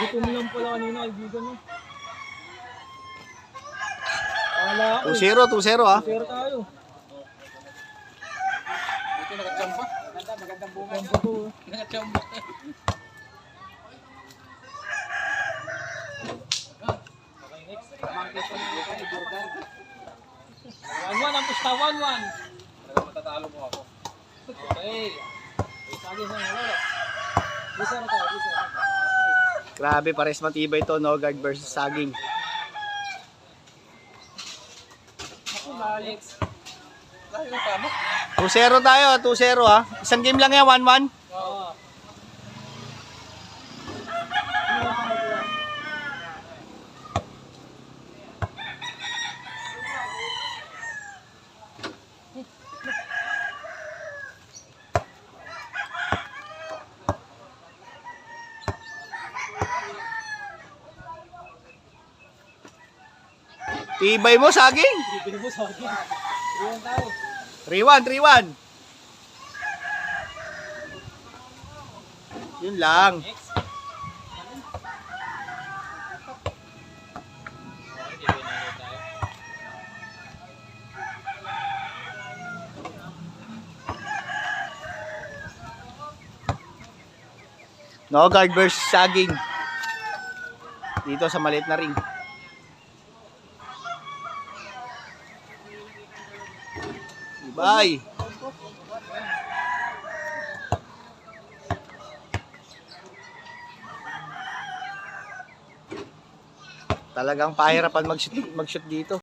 Gutom lang pala kanina, kaibigan mo. Kala ko, 2-0, 2-0 ha. share tayo. Ito nakachamba. Maganda, magandang bunga nyo. Jordan. 1-1 ang pusta, 1-1. Talagang matatalo mo ako. Okay. Sige na, wala. Bisa na tayo, bisa. Grabe, pares matibay to, no guard versus saging. Tama. 2-0 tayo, 2-0 ha. Isang game lang yan, 1-1. Oo. Tibay mo, saging. Bibili mo sa akin. Iwan tayo. 3-1, 3-1. Yun lang. No guard versus saging. Dito sa maliit na ring. Bye. Talagang pahirapan mag-shoot, mag-shoot dito.